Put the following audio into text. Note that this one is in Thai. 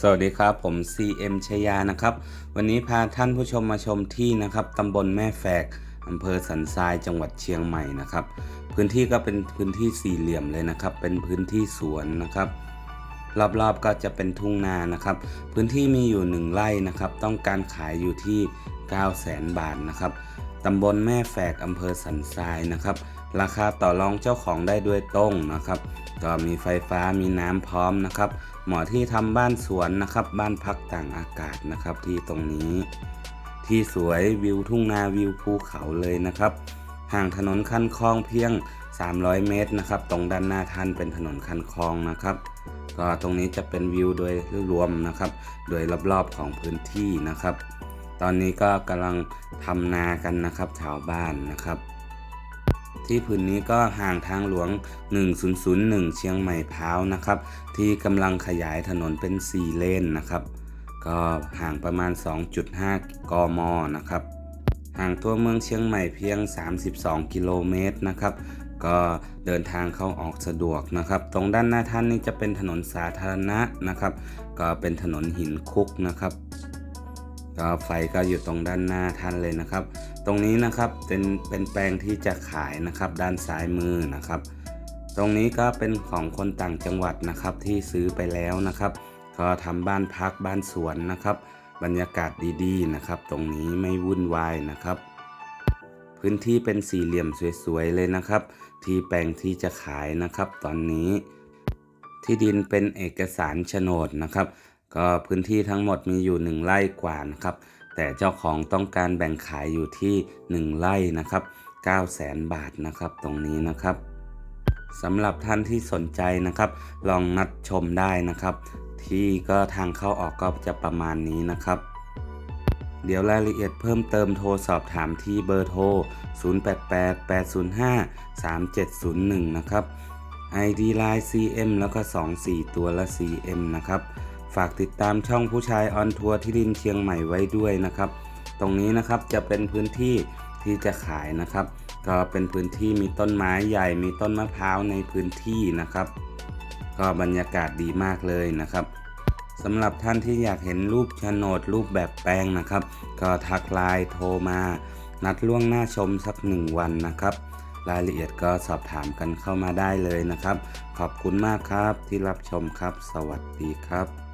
สวัสดีครับ ผม CM ชยานะครับ วันนี้พาท่านผู้ชมมาชมที่นะครับตำบลแม่แฝกอำเภอสันทรายจังหวัดเชียงใหม่นะครับ พื้นที่ก็เป็นพื้นที่สี่เหลี่ยมเลยนะครับ เป็นพื้นที่สวนนะครับรอบๆก็จะเป็นทุ่งนานะครับ พื้นที่มีอยู่1ไร่นะครับ ต้องการขายอยู่ที่ 9 0 0 0 0 0 บาทนะครับตำบลแม่แฝกอำเภอสันทรายนะครับ ราคาต่อรองเจ้าของได้ด้วยตรงนะครับ ก็มีไฟฟ้ามีน้ำพร้อมนะครับ เหมาะที่ทำบ้านสวนนะครับ บ้านพักต่างอากาศนะครับ ที่ตรงนี้ ที่สวยวิวทุ่งนาวิวภูเขาเลยนะครับ ห่างถนนคันคลองเพียง 300 เมตรนะครับ ตรงด้านหน้าท่านเป็นถนนคันคลองนะครับก็ตรงนี้จะเป็นวิวโดยรวมนะครับ โดยรอบๆของพื้นที่นะครับ ตอนนี้ก็กำลังทำนากันนะครับชาวบ้านนะครับ ที่พื้นนี้ก็ห่างทางหลวง 1001 เชียงใหม่พร้าวนะครับ ที่กำลังขยายถนนเป็น 4 เลนนะครับ ก็ห่างประมาณ 2.5 กมนะครับ ห่างตัวเมืองเชียงใหม่เพียง 32 กิโลเมตรนะครับ ก็เดินทางเข้าออกสะดวกนะครับ ตรงด้านหน้าท่านนี่จะเป็นถนนสาธารณะนะครับ ก็เป็นถนนหินคุกนะครับก็ไฟก็อยู่ตรงด้านหน้าท่านเลยนะครับ ตรงนี้นะครับเป็นเป็นแปลงที่จะขายนะครับ ด้านซ้ายมือนะครับ ตรงนี้ก็เป็นของคนต่างจังหวัดนะครับที่ซื้อไปแล้วนะครับก็ทำบ้านพักบ้านสวนนะครับ บรรยากาศดีๆนะครับ ตรงนี้ไม่วุ่นวายนะครับ พื้นที่เป็นสี่เหลี่ยมสวยๆเลยนะครับ ที่แปลงที่จะขายนะครับ ตอนนี้ ที่ดินเป็นเอกสารโฉนดนะครับ ก็พื้นที่ทั้งหมดมีอยู่1ไร่กว่านะครับ แต่เจ้าของต้องการแบ่งขายอยู่ที่ 1ไร่นะครับ9 0 0 0 0 0 บาทนะครับตรงนี้นะครับสำหรับท่านที่สนใจนะครับ ลองนัดชมได้นะครับ ที่ก็ทางเข้าออกก็จะประมาณนี้นะครับเดี๋ยวรายละเอียดเพิ่มเติมโทรสอบถามที่เบอร์โทร 0888053701 นะครับ ID Line CM แล้วก็ 24 ตัวละ CM นะครับ ฝากติดตามช่องผู้ชายออนทัวร์ที่ดินเชียงใหม่ไว้ด้วยนะครับ ตรงนี้นะครับจะเป็นพื้นที่ที่จะขายนะครับ ก็เป็นพื้นที่มีต้นไม้ใหญ่มีต้นมะพร้าวในพื้นที่นะครับ ก็บรรยากาศดีมากเลยนะครับสำหรับท่านที่อยากเห็นรูปโฉนดรูปแบบแปลงนะครับ ก็ทักไลน์โทรมา นัดล่วงหน้าชมสักหนึ่งวันนะครับ รายละเอียดก็สอบถามกันเข้ามาได้เลยนะครับ ขอบคุณมากครับที่รับชมครับ สวัสดีครับ